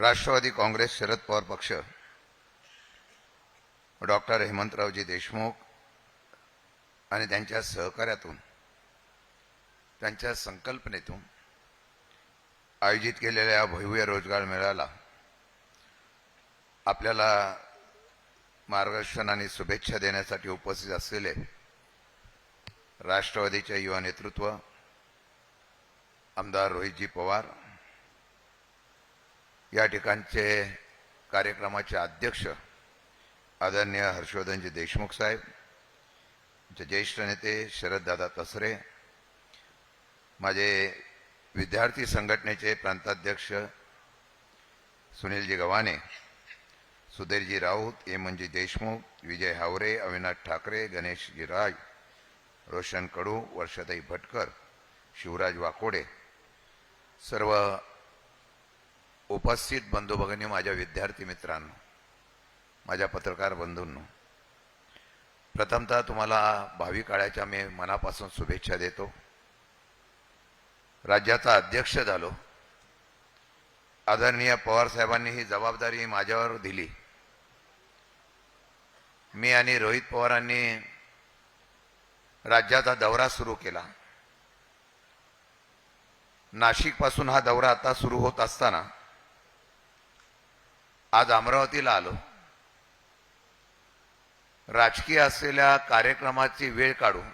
राष्ट्रवादी काँग्रेस शरद पवार पक्ष डॉक्टर हेमंतरावजी देशमुख आणि त्यांच्या सहकार्यातून त्यांच्या संकल्पनेतून आयोजित केलेल्या भव्य रोजगार मेळ्याला आपल्याला मार्गदर्शन आणि शुभेच्छा देण्यासाठी उपस्थित असलेले राष्ट्रवादीचे युवा नेतृत्व आमदार रोहितजी पवार या ठिकाणचे कार्यक्रमाचे अध्यक्ष आदरणीय हर्षवर्धनजी देशमुख साहेब आमचे ज्येष्ठ नेते शरददादा तसरे माझे विद्यार्थी संघटनेचे प्रांताध्यक्ष सुनीलजी गव्हाणे सुधीरजी राऊत एमनजी देशमुख विजय हावरे अविनाश ठाकरे गणेशजी राय रोशन कडू वर्षाताई भटकर शिवराज वाकोडे सर्व उपस्थित बंधू भगिनी माझ्या विद्यार्थी मित्रांनो माझ्या पत्रकार बंधूंनो प्रथमतः तुम्हाला भावी काळाच्या मी मनापासून शुभेच्छा देतो. राज्याचा अध्यक्ष झालो. आदरणीय पवार साहेबांनी ही जबाबदारी माझ्यावर दिली. मी आणि रोहित पवारांनी राज्याचा दौरा सुरू केला. नाशिकपासून हा दौरा आता सुरू होत असताना आज अमरावतीला आलो. राजकीय असलेल्या कार्यक्रमाची वेळ काढून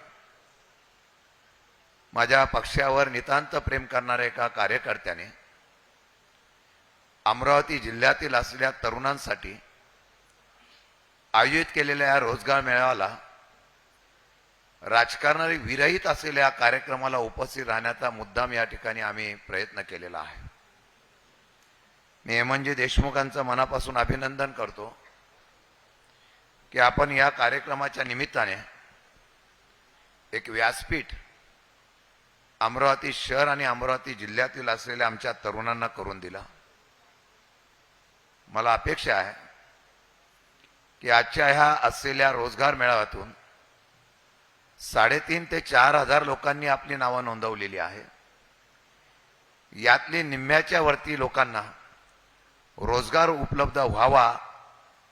माझ्या पक्षावर नितांत प्रेम करणाऱ्या एका कार्यकर्त्याने अमरावती जिल्ह्यातील असलेल्या तरुणांसाठी आयोजित केलेल्या या रोजगार मेळाव्याला राजकारणारी विरहित असलेल्या कार्यक्रमाला उपस्थित राहण्याचा मुद्दाम या ठिकाणी आम्ही प्रयत्न केलेला आहे. मी हेमंतजी देशमुखांचं मनापासून अभिनंदन करतो की आपण या कार्यक्रमाच्या निमित्ताने एक व्यासपीठ अमरावती शहर आणि अमरावती जिल्ह्यातील असलेल्या आमच्या तरुणांना करून दिला. मला अपेक्षा आहे की आजच्या ह्या असलेल्या रोजगार मेळाव्यातून साडेतीन ते चार हजार लोकांनी आपली नावं नोंदवलेली आहे. यातली निम्म्याच्या वरती लोकांना रोजगार उपलब्ध व्हावा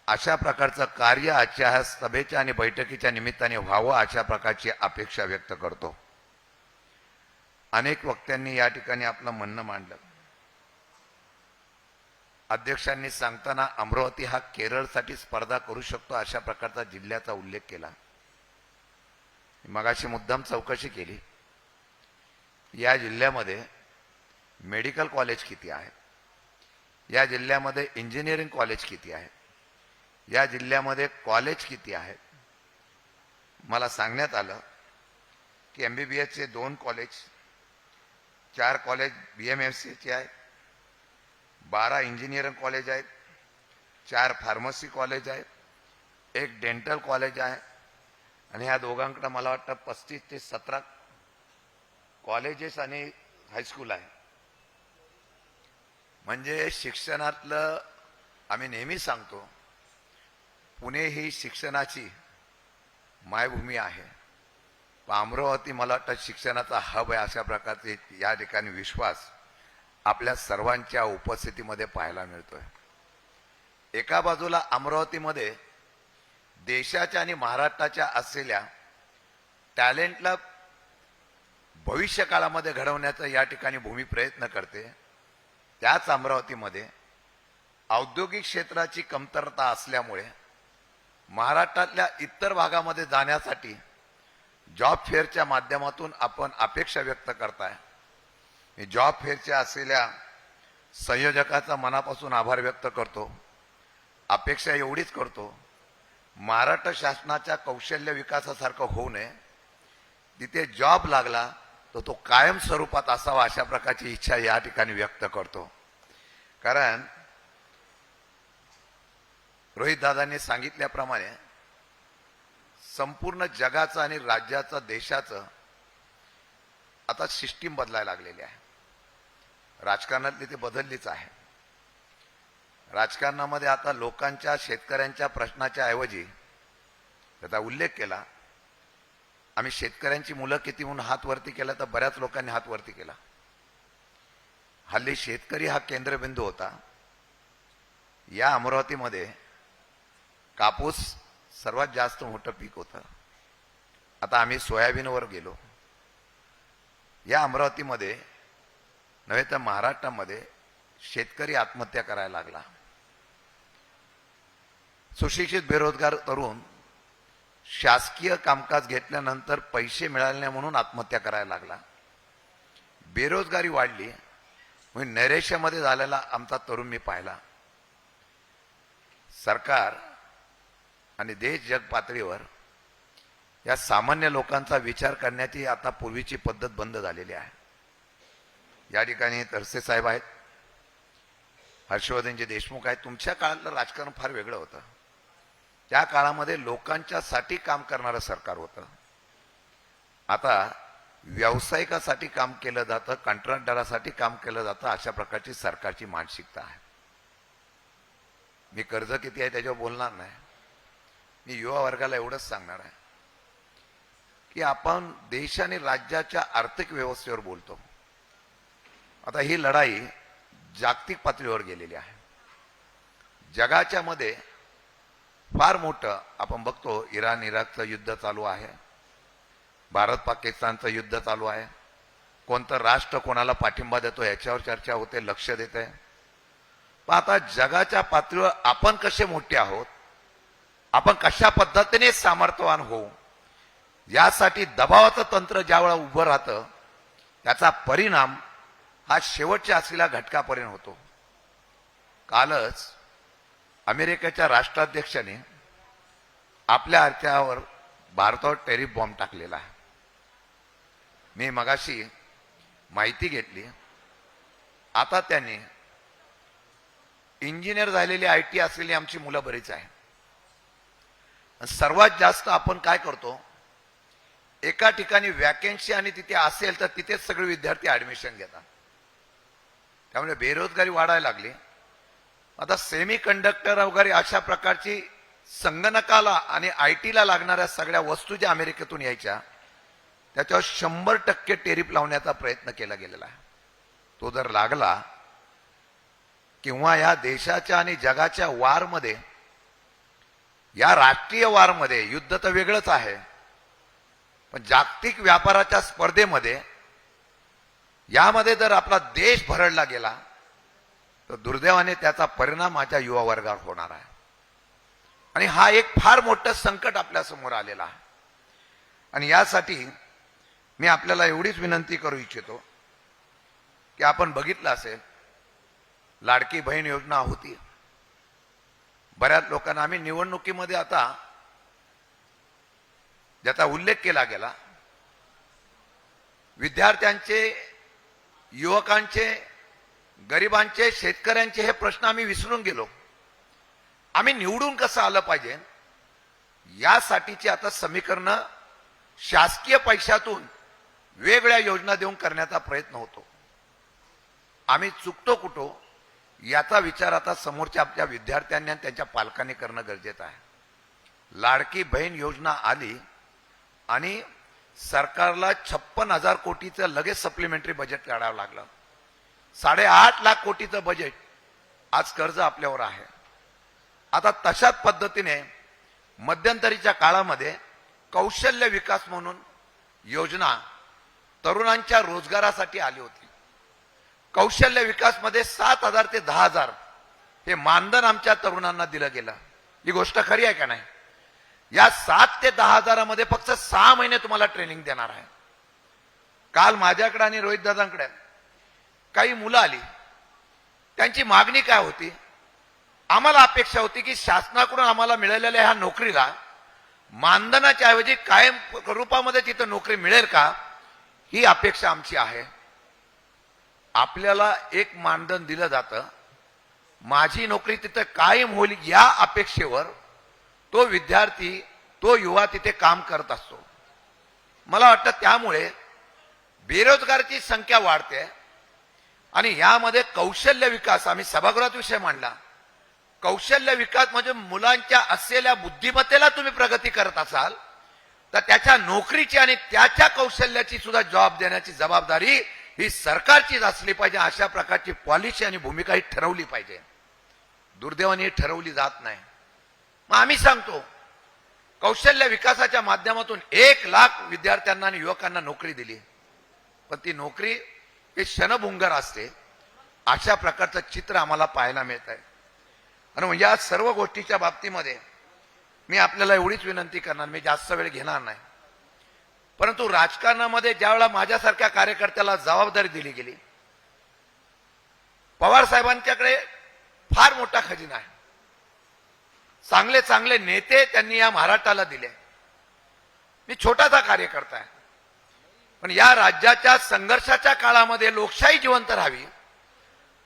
अशा प्रकारचं कार्य आजच्या ह्या सभेच्या आणि बैठकीच्या निमित्ताने व्हावं अशा प्रकारची अपेक्षा व्यक्त करतो. अनेक वक्त्यांनी या ठिकाणी आपलं म्हणणं मांडलं. अध्यक्षांनी सांगताना अमरावती हा केरळसाठी स्पर्धा करू शकतो अशा प्रकारचा जिल्ह्याचा उल्लेख केला. मगाशी मुद्दाम चौकशी केली. या जिल्ह्यामध्ये मेडिकल कॉलेज किती आहे? या जिल्ह्यामध्ये इंजिनिअरिंग कॉलेज किती आहे? या जिल्ह्यामध्ये कॉलेज किती आहेत मला सांगण्यात आलं की एम बी बी एसचे दोन कॉलेज चार कॉलेज बी एम एफ सीचे आहेत बारा इंजिनिअरिंग कॉलेज आहेत चार फार्मसी कॉलेज आहेत एक डेंटल कॉलेज आहे आणि ह्या दोघांकडं मला वाटतं पस्तीस ते सतरा कॉलेजेस आणि हायस्कूल आहे. म्हणजे शिक्षणातलं आम्ही नेहमी सांगतो पुणे ही शिक्षणाची मायभूमी आहे. अमरावती मला वाटतं शिक्षणाचा हब आहे अशा प्रकारचे या ठिकाणी विश्वास आपल्या सर्वांच्या उपस्थितीमध्ये पाहायला मिळतोय. एका बाजूला अमरावतीमध्ये देशाच्या आणि महाराष्ट्राच्या असलेल्या टॅलेंटला भविष्य काळामध्ये घडवण्याचा या ठिकाणी भूमी प्रयत्न करते. त्याच अमरावतीमध्ये औद्योगिक क्षेत्राची कमतरता असल्यामुळे महाराष्ट्रातल्या इतर भागामध्ये जाण्यासाठी जॉब फेअरच्या माध्यमातून आपण अपेक्षा व्यक्त करताय. मी जॉब फेअरच्या असलेल्या संयोजकाचा मनापासून आभार व्यक्त करतो. अपेक्षा एवढीच करतो महाराष्ट्र शासनाच्या कौशल्य विकासासारखं होऊ नये. तिथे जॉब लागला तर तो कायम स्वरूपात असावा अशा प्रकारची इच्छा या ठिकाणी व्यक्त करतो. कारण रोहित दादांनी सांगितल्याप्रमाणे संपूर्ण जगाचं आणि राज्याचं देशाचं आता सिस्टीम बदलायला लागलेली आहे. राजकारणातली ती बदललीच आहे. राजकारणामध्ये आता लोकांच्या शेतकऱ्यांच्या प्रश्नाच्या ऐवजी त्याचा उल्लेख केला. आम्ही शेतकऱ्यांची मुलं किती म्हणून हात वरती केला तर बऱ्याच लोकांनी हात वरती केला. हल्ली शेतकरी हा केंद्रबिंदू होता. या अमरावतीमध्ये कापूस सर्वात जास्त मोठं पीक होतं. आता आम्ही सोयाबीनवर गेलो. या अमरावतीमध्ये नव्हे तर महाराष्ट्रामध्ये शेतकरी आत्महत्या करायला लागला. सुशिक्षित बेरोजगार तरुण शासकीय कामकाज घेतल्यानंतर पैसे मिळाले नाही म्हणून आत्महत्या करायला लागला. बेरोजगारी वाढली. म्हणजे नैरेश्यामध्ये झालेला आमचा तरुण मी पाहिला. सरकार आणि देश जग पातळीवर या सामान्य लोकांचा विचार करण्याची आता पूर्वीची पद्धत बंद झालेली आहे. या ठिकाणी तरसे साहेब आहेत. हर्षवर्धनजी देशमुख आहेत. तुमच्या काळातलं राजकारण फार वेगळं होतं. त्या काळामध्ये लोकांच्यासाठी काम करणारं सरकार होतं. आता व्यावसायिकासाठी काम केलं जातं कंत्राटदारासाठी काम केलं जातं अशा प्रकारची सरकारची मानसिकता आहे. मी कर्ज किती आहे त्याच्यावर बोलणार नाही. मी युवा वर्गाला एवढंच सांगणार आहे. की आपण देश आणि राज्याच्या आर्थिक व्यवस्थेवर बोलतो. आता ही लढाई जागतिक पातळीवर गेलेली आहे. जगाच्या मध्ये फार मोठं आपण बघतो इराण इराकचं युद्ध चालू आहे. भारत पाकिस्तानचं युद्ध चालू आहे. कोणतं राष्ट्र कोणाला पाठिंबा देतो याच्यावर चर्चा होते लक्ष देते. पण आता जगाच्या पातळीवर आपण कसे मोठे आहोत? आपण कशा पद्धतीने सामर्थ्यवान होऊ? यासाठी दबावाचं तंत्र ज्यावेळा उभं राहतं त्याचा परिणाम हा शेवटच्या असलेल्या घटकापर्यंत होतो. कालच अमेरिकेच्या राष्ट्राध्यक्षाने आपल्या अर्थ्यावर भारतावर टेरिफ बॉम्ब टाकलेला आहे. मी मगाशी माहिती घेतली. आता त्यांनी इंजिनियर झालेली आय टी असलेली आमची मुलं बरीच आहे सर्वात जास्त आपण काय करतो? एका ठिकाणी वॅकेन्सी आणि तिथे असेल तर तिथेच सगळे विद्यार्थी ऍडमिशन घेतात. त्यामुळे बेरोजगारी वाढायला लागली. आता सेमी कंडक्टर वगैरे अशा प्रकारची संगणकाला आणि आय टीला लागणाऱ्या सगळ्या वस्तू ज्या अमेरिकेतून यायच्या त्याच्यावर शंभर टक्के टेरिप लावण्याचा प्रयत्न केला गेलेला आहे. तो जर लागला किंवा या देशाच्या आणि जगाच्या वारमध्ये या राष्ट्रीय वारमध्ये युद्ध तर वेगळंच आहे पण जागतिक व्यापाराच्या स्पर्धेमध्ये यामध्ये जर आपला देश भरडला गेला तर दुर्दैवाने त्याचा परिणाम माझ्या युवा वर्गावर होणार आहे. आणि हा एक फार मोठं संकट आपल्यासमोर आलेला आहे. आणि यासाठी मी आपल्याला एवढीच विनंती करू इच्छितो की आपण बघितलं असेल लाडकी बहीण योजना होती. बऱ्याच लोकांना आम्ही निवडणुकीमध्ये आता ज्याचा उल्लेख केला गेला विद्यार्थ्यांचे युवकांचे गरिबांचे शेतकऱ्यांचे हे प्रश्न आम्ही विसरून गेलो. आम्ही निवडून कसं आलं पाहिजे? यासाठीची आता समीकरण शासकीय पैशातून वेगळ्या योजना देऊन करण्याचा प्रयत्न होतो. आम्ही चुकतो कुठो याचा विचार आता समोरच्या आपल्या विद्यार्थ्यांनी आणि त्यांच्या पालकांनी करणं गरजेचं आहे. लाडकी बहीण योजना आली आणि सरकारला छप्पन हजार कोटीचं लगेच सप्लिमेंटरी बजेट काढावं लागलं. साडेआठ लाख कोटीचं बजेट आज कर्ज आपल्यावर आहे. आता तशाच पद्धतीने मध्यंतरीच्या काळामध्ये कौशल्य विकास म्हणून योजना तरुणांच्या रोजगारासाठी आली होती. कौशल्य विकासमध्ये सात हजार ते दहा हजार हे मानधन आमच्या तरुणांना दिलं गेलं. ही गोष्ट खरी आहे का नाही? या सात ते दहा हजारामध्ये फक्त सहा महिने तुम्हाला ट्रेनिंग देणार आहे. काल माझ्याकडे आणि रोहित दादांकडे काही मुलं आली. त्यांची मागणी काय होती? आम्हाला अपेक्षा होती की शासनाकडून आम्हाला मिळालेल्या ह्या नोकरीला मानधनाच्या ऐवजी कायम रूपामध्ये तिथं नोकरी मिळेल का? ही अपेक्षा आमची आहे. आपल्याला एक मानधन दिलं जातं. माझी नोकरी तिथं कायम होईल या अपेक्षेवर तो विद्यार्थी तो युवा तिथे काम करत असतो. मला वाटतं त्यामुळे बेरोजगाराची संख्या वाढते. आणि यामध्ये कौशल्य विकास आम्ही सभागृहात विषय मांडला. कौशल्य विकास म्हणजे मुलांच्या असलेल्या बुद्धिमत्तेला तुम्ही प्रगती करत असाल तर त्याच्या नोकरीची आणि त्याच्या कौशल्याची सुद्धा जॉब देण्याची जबाबदारी ही सरकारचीच असली पाहिजे अशा प्रकारची पॉलिसी आणि भूमिका ही ठरवली पाहिजे. दुर्दैवाने ठरवली जात नाही. मग आम्ही सांगतो कौशल्य विकासाच्या माध्यमातून एक लाख विद्यार्थ्यांना आणि युवकांना नोकरी दिली. पण ती नोकरी हे क्षणभुंगर असते. अशा प्रकारचं चित्र आम्हाला पाहायला मिळत आहे आणि या सर्व गोष्टीच्या बाबतीमध्ये मी आपल्याला एवढीच विनंती करणार मी जास्त वेळ घेणार नाही. परंतु राजकारणामध्ये ज्यावेळेला माझ्यासारख्या कार्यकर्त्याला जबाबदारी दिली गेली पवार साहेबांच्याकडे फार मोठा खजिना आहे. चांगले चांगले नेते त्यांनी या महाराष्ट्राला दिले. मी छोटासा कार्यकर्ता आहे. पण या राज्याच्या संघर्षाच्या काळामध्ये लोकशाही जिवंत राहावी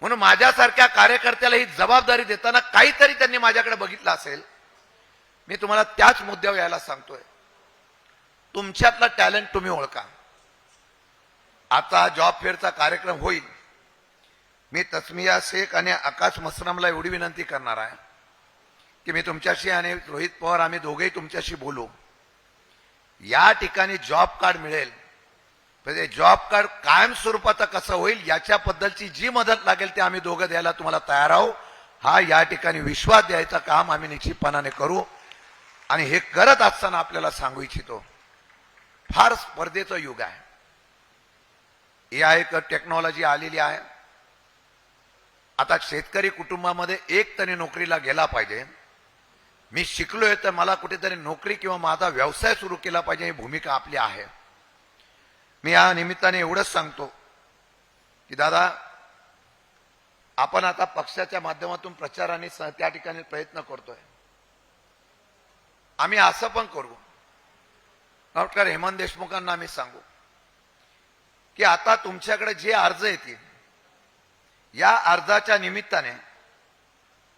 म्हणून माझ्यासारख्या कार्यकर्त्याला ही जबाबदारी देताना काहीतरी त्यांनी माझ्याकडे बघितलं असेल मी तुम्हाला त्याच मुद्द्यावर यायला सांगतोय. तुमच्यातला टॅलेंट तुम्ही ओळखा. आता जॉब फेअरचा कार्यक्रम होईल. मी तस्मिया शेख आणि आकाश मसरामला एवढी विनंती करणार आहे की मी तुमच्याशी आणि रोहित पवार आम्ही दोघेही तुमच्याशी बोलू. या ठिकाणी जॉब कार्ड मिळेल. म्हणजे ते जॉब कार्ड कायम स्वरूपाचं कसं होईल याच्याबद्दलची जी मदत लागेल ते आम्ही दोघं द्यायला तुम्हाला तयार आहोत. हा या ठिकाणी विश्वास द्यायचं काम आम्ही निश्चितपणाने करू. आणि हे करत असताना आपल्याला सांगू इच्छितो फार स्पर्धेचं युग आहे. ए आय टेक्नॉलॉजी आलेली आहे. आता शेतकरी कुटुंबामध्ये एक तरी नोकरीला गेला पाहिजे. मी शिकलोय तर मला कुठेतरी नोकरी किंवा माझा व्यवसाय सुरू केला पाहिजे ही भूमिका आपली आहे. मी या निमित्ताने एवढंच सांगतो की दादा आपण आता पक्षाच्या माध्यमातून प्रचाराने त्या ठिकाणी प्रयत्न करतोय. आम्ही असं पण करू. डॉक्टर हेमंत देशमुखांना आम्ही सांगू की आता तुमच्याकडे जे अर्ज येतील या अर्जाच्या निमित्ताने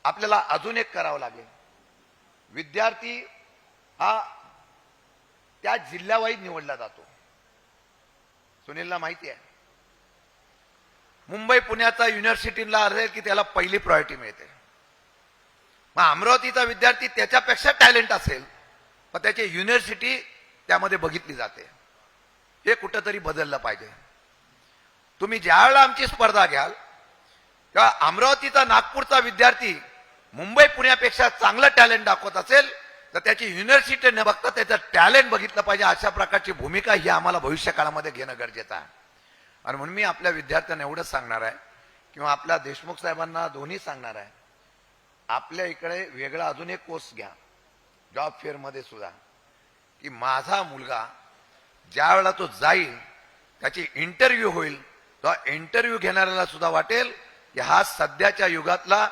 आपल्याला अजून एक करावं लागेल. विद्यार्थी हा त्या जिल्ह्यावाईज निवडला जातो. सुनीलला माहिती आहे. मुंबई पुण्याचा युनिव्हर्सिटीला अर्ज की त्याला पहिली प्रायोरिटी मिळते. मग अमरावतीचा विद्यार्थी त्याच्यापेक्षा टॅलेंट असेल मग त्याची युनिव्हर्सिटी त्यामध्ये बघितली जाते. हे कुठंतरी बदललं पाहिजे. तुम्ही ज्यावेळेला आमची स्पर्धा घ्याल तेव्हा अमरावतीचा नागपूरचा विद्यार्थी मुंबई पुण्यापेक्षा चांगलं टॅलेंट दाखवत असेल तर त्याची युनिव्हर्सिटी न बघता त्याचं टॅलेंट बघितलं पाहिजे अशा प्रकारची भूमिका ही आम्हाला भविष्य काळामध्ये घेणं गरजेचं आहे. आणि म्हणून मी आपल्या विद्यार्थ्यांना एवढंच सांगणार आहे किंवा आपल्या देशमुख साहेबांना दोन्ही सांगणार आहे आपल्या इकडे वेगळा अजून एक कोर्स घ्या जॉब फेअरमध्ये सुद्धा. की माझा मुलगा ज्या वेळेला तो जाईल त्याची इंटरव्ह्यू होईल तो इंटरव्ह्यू घेणाऱ्याला सुद्धा वाटेल की हा सध्याच्या युगातला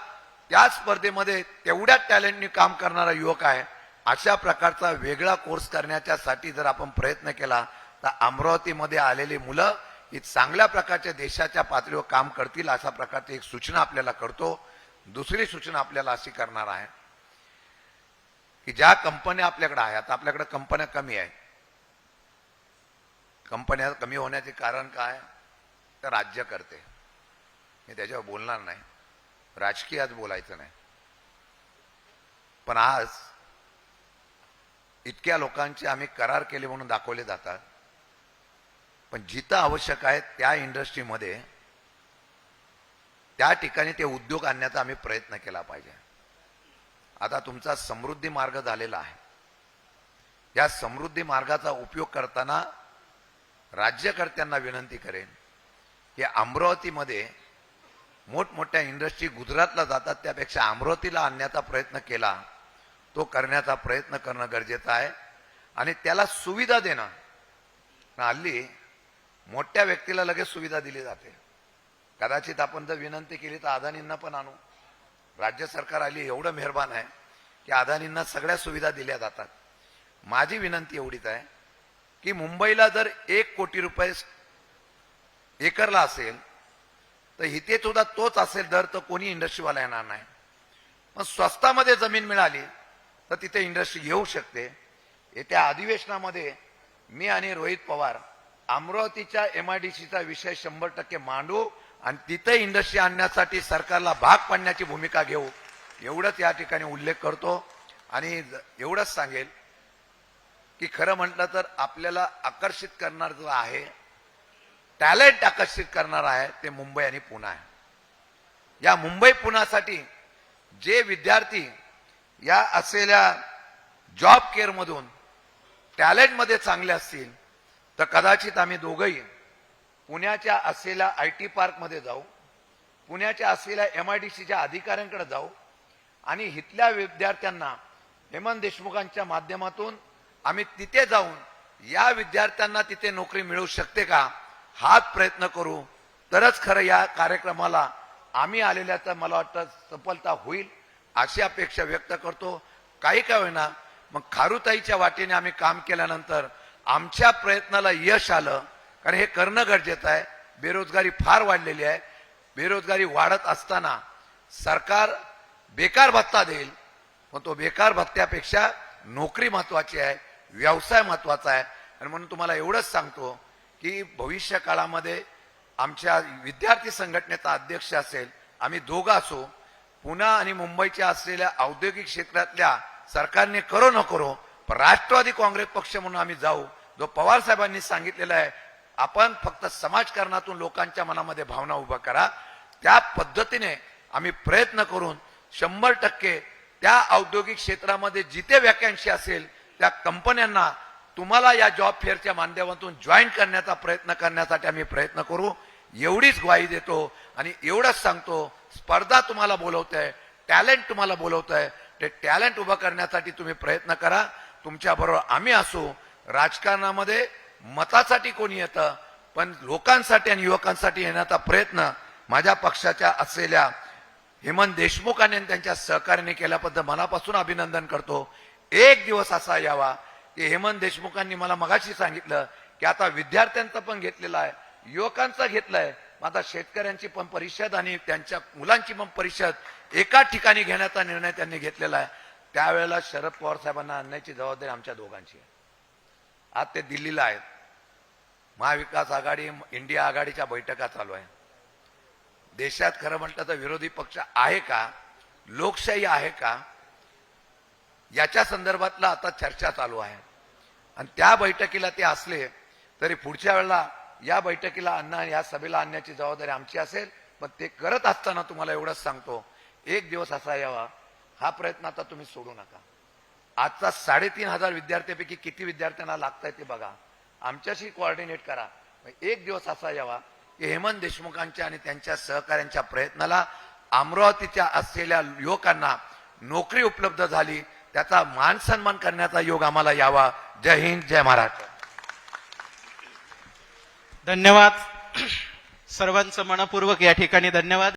त्या स्पर्धेमध्ये तेवढ्या टॅलेंटनी काम करणारा युवक आहे अशा प्रकारचा वेगळा कोर्स करण्याच्यासाठी जर आपण प्रयत्न केला तर अमरावतीमध्ये आलेली मुलं ही चांगल्या प्रकारच्या देशाच्या पातळीवर काम करतील अशा प्रकारची एक सूचना आपल्याला करतो. दुसरी सूचना आपल्याला अशी करणार आहे की ज्या कंपन्या आपल्याकडे आहेत आपल्याकडे कंपन्या कमी आहेत. कंपन्या कमी होण्याचे कारण काय? तर राज्य करते. मी त्याच्यावर बोलणार नाही. राजकीय आज बोलायचं नाही. पण आज इतक्या लोकांचे आम्ही करार केले म्हणून दाखवले जातात. पण जिथं आवश्यक आहे त्या इंडस्ट्रीमध्ये त्या ठिकाणी ते उद्योग आणण्याचा आम्ही प्रयत्न केला पाहिजे. आता तुमचा समृद्धी मार्ग झालेला आहे. या समृद्धी मार्गाचा उपयोग करताना राज्यकर्त्यांना विनंती करेन की अमरावतीमध्ये मोठमोठ्या इंडस्ट्री गुजरातला जातात त्यापेक्षा अमरावतीला आणण्याचा प्रयत्न केला तो करण्याचा प्रयत्न करणं गरजेचं आहे. आणि त्याला सुविधा देणं. हल्ली मोठ्या व्यक्तीला लगेच सुविधा दिली जाते. कदाचित आपण जर विनंती केली तर अदानींना पण आणू. राज्य सरकार आली एवढं मेहरबान आहे की अदानींना सगळ्या सुविधा दिल्या जातात. माझी विनंती एवढीच आहे की मुंबईला जर एक कोटी रुपये एकरला असेल तर इथे सुद्धा तोच असेल दर तर कोणी इंडस्ट्रीवाला येणार नाही. पण स्वस्तामध्ये जमीन मिळाली तर तिथे इंडस्ट्री येऊ शकते. येत्या अधिवेशनामध्ये मी आणि रोहित पवार अमरावतीच्या एम आय डी सीचा विषय शंभर टक्के मांडू आणि तिथे इंडस्ट्री आणण्यासाठी सरकारला भाग पाडण्याची भूमिका घेऊ एवढंच या ठिकाणी उल्लेख करतो. आणि एवढंच सांगेल की खरं म्हटलं तर आपल्याला आकर्षित करणार जो आहे टॅलेंट आकर्षित करणार आहे ते मुंबई आणि पुणे आहे. या मुंबई पुण्यासाठी जे विद्यार्थी या असलेल्या जॉब केअरमधून टॅलेंटमध्ये चांगले असतील तर कदाचित आम्ही दोघंही पुण्याच्या असलेल्या आय टी पार्कमध्ये जाऊ पुण्याच्या असलेल्या एम आय डी सीच्या अधिकाऱ्यांकडे जाऊ आणि इथल्या विद्यार्थ्यांना हेमंत देशमुखांच्या माध्यमातून आम्ही तिथे जाऊन या विद्यार्थ्यांना तिथे नोकरी मिळू शकते का हाच प्रयत्न करू. तरच खरं या कार्यक्रमाला आम्ही आलेल्याचं मला वाटतं सफलता होईल. अशी अपेक्षा व्यक्त करतो. काही का होईना मग खारुताईच्या वाटेने आम्ही काम केल्यानंतर आमच्या प्रयत्नाला यश आलं. कारण हे करणं गरजेचं आहे. बेरोजगारी फार वाढलेली आहे. बेरोजगारी वाढत असताना सरकार बेकार भत्ता देईल. पण तो बेकार भत्त्यापेक्षा नोकरी महत्वाची आहे व्यवसाय महत्त्वाचा आहे. आणि म्हणून तुम्हाला एवढंच सांगतो की भविष्य काळामध्ये आमच्या विद्यार्थी संघटनेचा अध्यक्ष असेल आम्ही दोघं असो पुणे आणि मुंबईच्या असलेल्या औद्योगिक क्षेत्रातल्या सरकारने करो न करो पण राष्ट्रवादी काँग्रेस पक्ष म्हणून आम्ही जाऊ जो पवार साहेबांनी सांगितलेला आहे आपण फक्त समाजकारणातून लोकांच्या मनामध्ये भावना उभा करा. त्या पद्धतीने आम्ही प्रयत्न करून शंभर टक्के त्या औद्योगिक क्षेत्रामध्ये जिथे वॅकन्सी असेल त्या कंपन्यांना तुम्हाला या जॉब फेअरच्या माध्यमातून जॉईन करण्याचा प्रयत्न करण्यासाठी आम्ही प्रयत्न करू. एवढीच ग्वाही देतो आणि एवढंच सांगतो स्पर्धा तुम्हाला बोलवत आहे टॅलेंट तुम्हाला बोलवत आहे ते टॅलेंट उभं करण्यासाठी तुम्ही प्रयत्न करा. तुमच्या बरोबर आम्ही असू. राजकारणामध्ये मतासाठी कोणी येतं पण लोकांसाठी आणि युवकांसाठी येण्याचा प्रयत्न माझ्या पक्षाच्या असलेल्या हेमंत देशमुख आणि त्यांच्या सहकार्याने केल्याबद्दल मनापासून अभिनंदन करतो. एक दिवस असा यावा की हेमंत देशमुखांनी मला मगाशी सांगितलं की आता विद्यार्थ्यांचं पण घेतलेला आहे युवकांचा घेतलाय. आता शेतकऱ्यांची पण परिषद आणि त्यांच्या मुलांची पण परिषद एका ठिकाणी घेण्याचा निर्णय त्यांनी घेतलेला आहे. त्यावेळेला शरद पवार साहेबांना आणण्याची जबाबदारी आमच्या दोघांची आहे. आज ते दिल्लीला आहेत. महाविकास आघाडी इंडिया आघाडीच्या बैठका चालू आहे. देशात खरं म्हटलं तर विरोधी पक्ष आहे का? लोकशाही आहे का? याच्या संदर्भातला आता चर्चा चालू आहे. आणि त्या बैठकीला ते असले तरी पुढच्या वेळेला या बैठकीला आणणं या सभेला आणण्याची जबाबदारी आमची असेल पण ते करत असताना तुम्हाला एवढंच सांगतो एक दिवस असा यावा हा प्रयत्न आता तुम्ही सोडू नका. आजचा साडेतीन हजार विद्यार्थ्यांपैकी किती विद्यार्थ्यांना लागतंय ते बघा. आमच्याशी कोऑर्डिनेट करा. एक दिवस असा यावा की हेमंत देशमुखांच्या आणि त्यांच्या सहकाऱ्यांच्या प्रयत्नाला अमरावतीच्या असलेल्या युवकांना नोकरी उपलब्ध झाली त्याचा मान सन्मान करण्याचा योग आम्हाला यावा. जय हिंद जय महाराष्ट्र. धन्यवाद. सर्वांचं मनपूर्वक या ठिकाणी धन्यवाद.